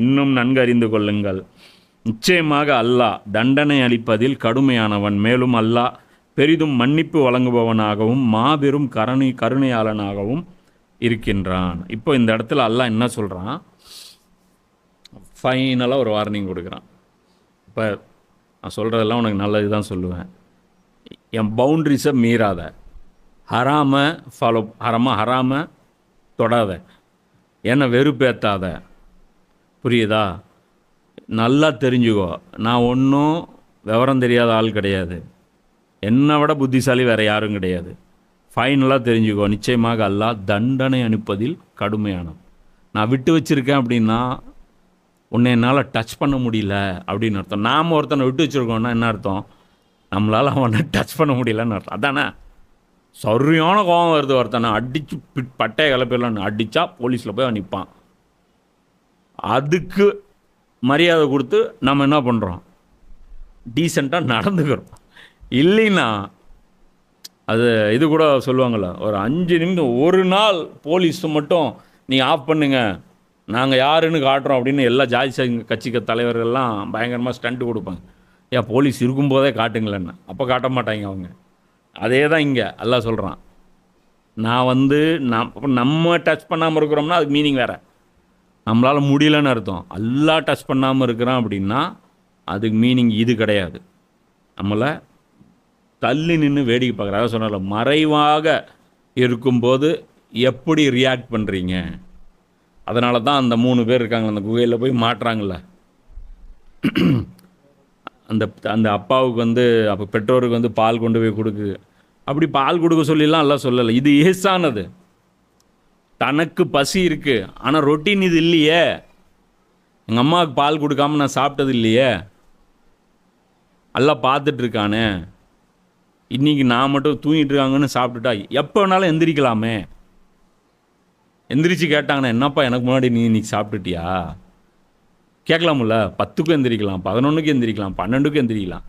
இன்னும் நன்கு அறிந்து கொள்ளுங்கள். நிச்சயமாக அல்லாஹ் தண்டனை அளிப்பதில் கடுமையானவன். மேலும் அல்லாஹ் பெரிதும் மன்னிப்பு வழங்குபவனாகவும் மாபெரும் கருணை கருணையாளனாகவும் இருக்கின்றான். இப்போ இந்த இடத்துல அல்லாஹ் என்ன சொல்கிறான் ஃபைனலாக ஒரு வார்னிங் கொடுக்குறான். இப்போ நான் சொல்கிறதெல்லாம் உனக்கு நல்லது தான் சொல்லுவேன். என் பவுண்ட்ரிஸை மீறாத. ஹராம ஃபாலோ ஹரமாக ஹராம தொடாத. என்னை வெறுப்பேற்றாத புரியுதா? நல்லா தெரிஞ்சுக்கோ. நான் ஒன்றும் விவரம் தெரியாத ஆள் கிடையாது. என்னை விட புத்திசாலி வேறு யாரும் கிடையாது. ஃபைனலாக தெரிஞ்சுக்கோ. நிச்சயமாக அல்லாஹ் தண்டனை அனுப்பதில் கடுமையானது நான் விட்டு வச்சுருக்கேன் அப்படின்னா உன்னை என்னால் டச் பண்ண முடியல அப்படின்னு அர்த்தம். நாம் ஒருத்தனை விட்டு வச்சுருக்கோன்னா என்ன அர்த்தம்? நம்மளால் அவனை டச் பண்ண முடியலன்னு அர்த்தம். அதானே? சரியான கோபம் வருது ஒருத்தனை. அடித்து பிட் பட்டையை கிளப்பிடலான்னு அடித்தா போலீஸில் போய் அவன் நிற்பான் அதுக்கு மரியாதை கொடுத்து நம்ம என்ன பண்ணுறோம் டீசெண்டாக நடந்துக்கிறோம். இல்லைன்னா அது இது கூட சொல்லுவாங்கள்ல ஒரு அஞ்சு நிமிஷம் ஒரு நாள் போலீஸ் மட்டும் நீ ஆஃப் பண்ணுங்கள் நாங்கள் யாருன்னு காட்டுறோம் அப்படின்னு எல்லா ஜாதி கட்சிக்க தலைவர்கள்லாம் பயங்கரமாக ஸ்டண்ட்டு கொடுப்பாங்க. ஏன் போலீஸ் இருக்கும்போதே காட்டுங்களேன்னு. அப்போ காட்ட மாட்டாங்க அவங்க. அதே தான் இங்கே எல்லாம் சொல்கிறான் நான் வந்து நம் நம்ம டச் பண்ணாமல் இருக்கிறோம்னா அதுக்கு மீனிங் வேறு. நம்மளால் முடியலன்னு அர்த்தம். எல்லாம் டச் பண்ணாமல் இருக்கிறான் அப்படின்னா அதுக்கு மீனிங் இது கிடையாது. நம்மளை தள்ளி நின்று வேடிக்கை பார்க்குறாங்க சொன்னால மறைவாக இருக்கும்போது எப்படி ரியாக்ட் பண்ணுறீங்க அதனால தான் அந்த மூணு பேர் இருக்காங்க அந்த குகையில் போய் மாட்டுறாங்கல்ல. அந்த அந்த அப்பாவுக்கு வந்து அப்போ பெற்றோருக்கு வந்து பால் கொண்டு போய் கொடுக்கு. அப்படி பால் கொடுக்க சொல்லிலாம் எல்லாம் சொல்லலை. இது ஏசானது. தனக்கு பசி இருக்குது ஆனால் ரொட்டீன் இது இல்லையே. எங்கள் அம்மாவுக்கு பால் கொடுக்காம நான் சாப்பிட்டது இல்லையே. எல்லாம் பார்த்துட்ருக்கானே இன்றைக்கி இன்னைக்கு நான் மட்டும் தூங்கிட்டு இருக்காங்கன்னு சாப்பிட்டுட்டா எப்போ வேணாலும் எந்திரிக்கலாமே. எந்திரிச்சு கேட்டாங்கன்னா என்னப்பா எனக்கு முன்னாடி நீ இன்றைக்கி சாப்பிட்டுட்டியா? கேட்கலாமுல்ல. பத்துக்கும் எந்திரிக்கலாம் பதினொன்றுக்கும் எந்திரிக்கலாம் பன்னெண்டுக்கும் எந்திரிக்கலாம்.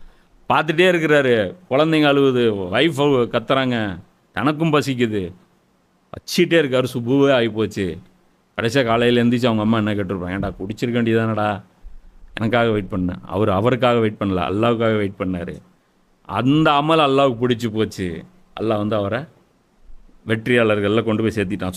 பார்த்துட்டே இருக்கிறாரு. குழந்தைங்க அழுவுது ஒய்ஃப் கத்துறாங்க. தனக்கும் பசிக்குது. வச்சிட்டே இருக்கார். சுபுவே ஆகிப்போச்சு கடைசியாக காலையில் எழுந்திரிச்சு அவங்க அம்மா என்ன கேட்டிருப்பாங்க? ஏன்டா குடிச்சிருக்க வேண்டியதானடா எனக்காக வெயிட் பண்ணேன். அவர் அவருக்காக வெயிட் பண்ணல. அல்லாவுக்காக வெயிட் பண்ணார். அந்த அமல் அல்லாவுக்கு பிடிச்சி போச்சு. அல்லாஹ் வந்து அவரை வெற்றியாளர்களில் கொண்டு போய் சேர்த்திட்டான்.